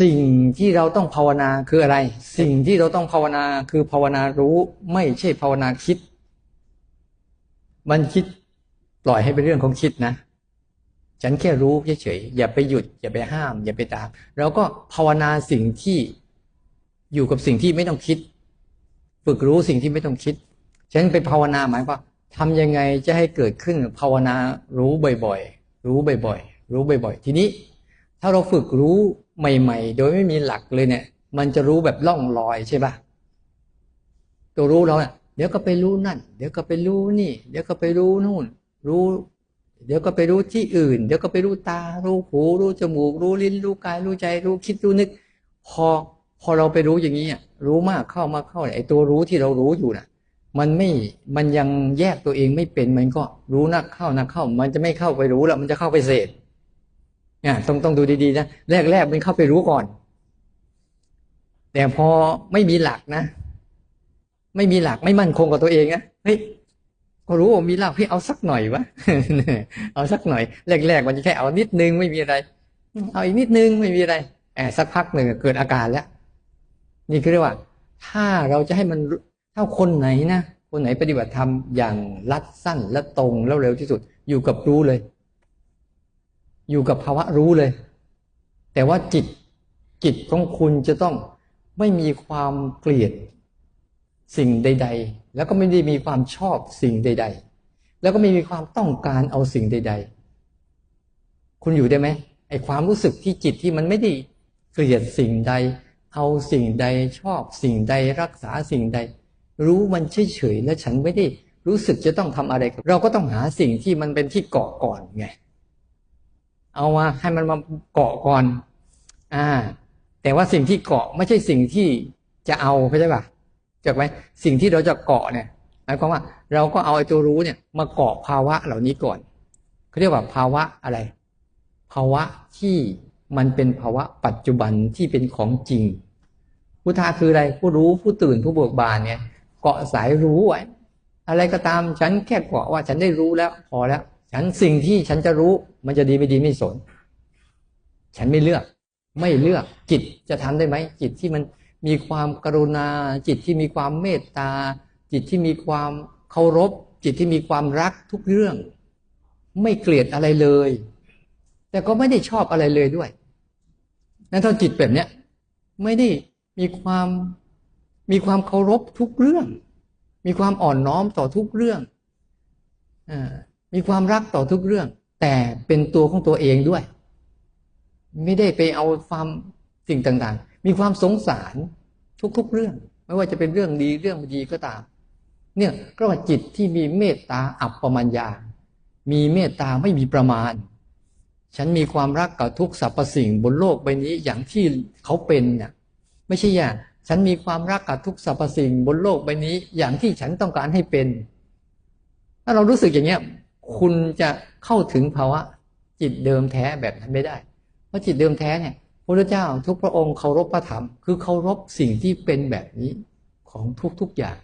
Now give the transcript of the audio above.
สิ่งที่เราต้องภาวนาคืออะไร สิ่งที่เราต้องภาวนาคือภาวนารู้ไม่ใช่ภาวนาคิด มันคิดปล่อยให้เป็นเรื่องของคิดนะ ฉันแค่รู้เฉยๆอย่าไปหยุด อย่าไปห้าม อย่าไปตามเราก็ภาวนาสิ่งที่อยู่กับสิ่งที่ไม่ต้องคิด ฝึกรู้สิ่งที่ไม่ต้องคิด ฉันไปภาวนาหมายว่าทำยังไงจะให้เกิดขึ้นภาวนารู้บ่อยๆ รู้บ่อยๆ รู้บ่อยๆ ทีนี้ ถ้าเราฝึกรู้ ใหม่ ๆ โดยไม่มีหลักเลยเนี่ย มันจะรู้แบบล่องลอยใช่ปะตัวรู้เราเนี่ยเดี๋ยวก็ไปรู้นั่น เดี๋ยวก็ไปรู้นี่ เดี๋ยวก็ไปรู้นู่น รู้ เดี๋ยวก็ไปรู้ที่อื่น เดี๋ยวก็ไปรู้ตา รู้หู รู้จมูก รู้ลิ้น รู้กาย รู้ใจ รู้คิด รู้นึก พอ พอเราไปรู้อย่างนี้รู้มากเข้ามากเข้าไอ้ตัวรู้ที่เรารู้อยู่น่ะ มันไม่ มันยังแยกตัวเองไม่เป็น มันก็รู้นักเข้านักเข้า มันจะไม่เข้าไปรู้แล้ว มันจะเข้าไปเสพ เนี่ยต้องต้องดูดีๆนะแรกๆมันเข้าไปรู้ก่อน แต่พอไม่มีหลักนะ ไม่มีหลักไม่มั่นคงกับตัวเองนะเฮ้ยก็รู้ว่ามีหลักพี่เอาสักหน่อยวะเอาสักหน่อยแรกๆมันจะแค่เอานิดนึงไม่มีอะไร เอาอีกนิดนึงไม่มีอะไรแอบสักพักหนึ่งเกิดอาการแล้ว นี่คือเรียกว่า ถ้าเราจะให้มันถ้าคนไหนนะคนไหนปฏิบัติธรรมอย่างรัดสั้นและตรงแล้วเร็วที่สุด อยู่กับรู้เลย อยู่กับภาวะรู้เลย แต่ว่าจิตจิตของคุณจะต้องไม่มีความเกลียดสิ่งใด ๆ แล้วก็ไม่ได้มีความชอบสิ่งใด ๆ แล้วก็ไม่มีความต้องการเอาสิ่งใด ๆ คุณอยู่ได้ไหมไอความรู้สึกที่จิตที่มันไม่ได้เกลียดสิ่งใด เอาสิ่งใดชอบสิ่งใดรักษาสิ่งใด รู้มันเฉยๆและฉันไม่ได้รู้สึกจะต้องทำอะไร เราก็ต้องหาสิ่งที่มันเป็นที่เกาะก่อนไง เอามาให้มันมาเกาะก่อน อ่า แต่ว่าสิ่งที่เกาะไม่ใช่สิ่งที่จะเอาเข้าใจปะจากไหมสิ่งที่เราจะเกาะเนี่ยหมายความว่า เราก็เอาไอ้ตัวรู้เนี่ย มาเกาะภาวะเหล่านี้ก่อนเขาเรียกว่าภาวะอะไร ภาวะที่มันเป็นภาวะปัจจุบันที่เป็นของจริง พุทธาคืออะไรผู้รู้ผู้ตื่นผู้เบิกบานเนี่ย เกาะสายรู้ไว้อะไรก็ตามฉันแค่เกาะว่าฉันได้รู้แล้วพอแล้ว ฉันสิ่งที่ฉันจะรู้มันจะดีไม่ดีไม่สน ฉันไม่เลือก ไม่เลือก จิตจะทำได้ไหม จิตที่มันมีความกรุณา จิตที่มีความเมตตา จิตที่มีความเคารพ จิตที่มีความรักทุกเรื่อง ไม่เกลียดอะไรเลย แต่ก็ไม่ได้ชอบอะไรเลยด้วยนั้นถ้าจิตแบบเนี้ยไม่ได้มีความมีความเคารพทุกเรื่อง มีความอ่อนน้อมต่อทุกเรื่องอ มีความรักต่อทุกเรื่อง แต่เป็นตัวของตัวเองด้วย ไม่ได้ไปเอาความสิ่งต่างๆ มีความสงสารทุกๆเรื่อง ไม่ว่าจะเป็นเรื่องดีเรื่องไม่ดีก็ตาม เนี่ยก็ว่าจิตที่มีเมตตาอัปปมัญญา มีเมตตาไม่มีประมาณ ฉันมีความรักกับทุกสรรพสิ่งบนโลกใบนี้อย่างที่เขาเป็นเนี่ยไม่ใช่อย่างฉันมีความรักกับทุกสรรพสิ่งบนโลกใบนี้ อย่างที่ฉันต้องการให้เป็น ถ้าเรารู้สึกอย่างเงี้ย คุณจะเข้าถึงภาวะจิตเดิมแท้แบบนั้นไม่ได้ เพราะจิตเดิมแท้เนี่ยพระเจ้าทุกพระองค์เคารพพระธรรม คือเคารพสิ่งที่เป็นแบบนี้ของทุกๆอย่าง